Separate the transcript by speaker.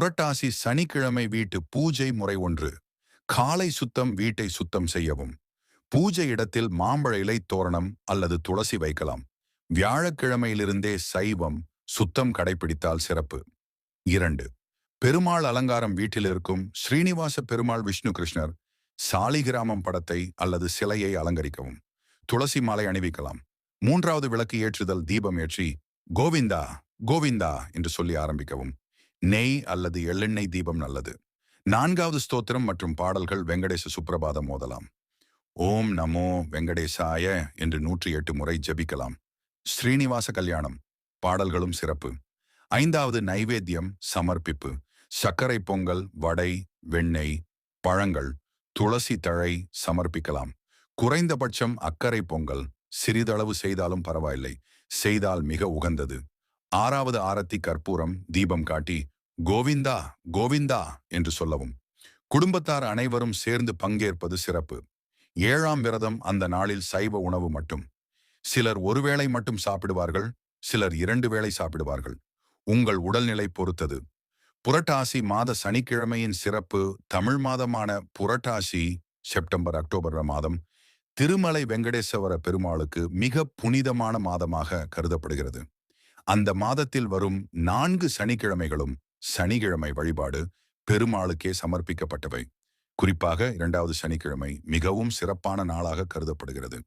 Speaker 1: புரட்டாசி சனிக்கிழமை வீட்டு பூஜை முறை ஒன்று. காலை சுத்தம் வீட்டை சுத்தம் செய்யவும். பூஜை இடத்தில் மாம்பழ இலை தோரணம் அல்லது துளசி வைக்கலாம். வியாழக்கிழமையிலிருந்தே சைவம் சுத்தம் கடைபிடித்தால் சிறப்பு. இரண்டு பெருமாள் அலங்காரம் வீட்டில் இருக்கும் ஸ்ரீனிவாச பெருமாள் விஷ்ணு கிருஷ்ணர் சாலிகிராமம் படத்தை அல்லது சிலையை அலங்கரிக்கவும். துளசி மாலை அணிவிக்கலாம். மூன்றாவது விளக்கு ஏற்றுதல் தீபம் ஏற்றி கோவிந்தா கோவிந்தா என்று சொல்லி ஆரம்பிக்கவும். நெய் அல்லது எள்ளெண்ணெய் தீபம் நல்லது. நான்காவது ஸ்தோத்திரம் மற்றும் பாடல்கள் வெங்கடேச சுப்பிரபாதம் மோதலாம் ஓம் நமோ வெங்கடேசாய என்று நூற்றி எட்டு முறை ஜபிக்கலாம். ஸ்ரீனிவாச கல்யாணம் பாடல்களும் சிறப்பு. ஐந்தாவது நைவேத்தியம் சமர்ப்பிப்பு. சர்க்கரை பொங்கல் வடை வெண்ணெய் பழங்கள் துளசி தழை சமர்ப்பிக்கலாம். குறைந்தபட்சம் அக்கறை பொங்கல். சிறிதளவு செய்தாலும் பரவாயில்லை. செய்தால் மிக உகந்தது. ஆறாவது ஆரத்தி கற்பூரம் தீபம் காட்டி கோவிந்தா கோவிந்தா என்று சொல்லவும். குடும்பத்தார் அனைவரும் சேர்ந்து பங்கேற்பது சிறப்பு. ஏழாம் விரதம் அந்த நாளில் சைவ உணவு மட்டும். சிலர் ஒருவேளை மட்டும் சாப்பிடுவார்கள் சிலர் இரண்டு வேளை சாப்பிடுவார்கள். உங்கள் உடல்நிலை பொறுத்தது. புரட்டாசி மாத சனிக்கிழமையின் சிறப்பு தமிழ் மாதமான புரட்டாசி செப்டம்பர் அக்டோபர் மாதம் திருமலை வெங்கடேஸ்வர பெருமாளுக்கு மிக புனிதமான மாதமாக கருதப்படுகிறது. அந்த மாதத்தில் வரும் நான்கு சனிக்கிழமைகளும் சனிக்கிழமை வழிபாடு பெருமாளுக்கே சமர்ப்பிக்கப்பட்டவை. குறிப்பாக இரண்டாவது சனிக்கிழமை மிகவும் சிறப்பான நாளாக கருதப்படுகிறது.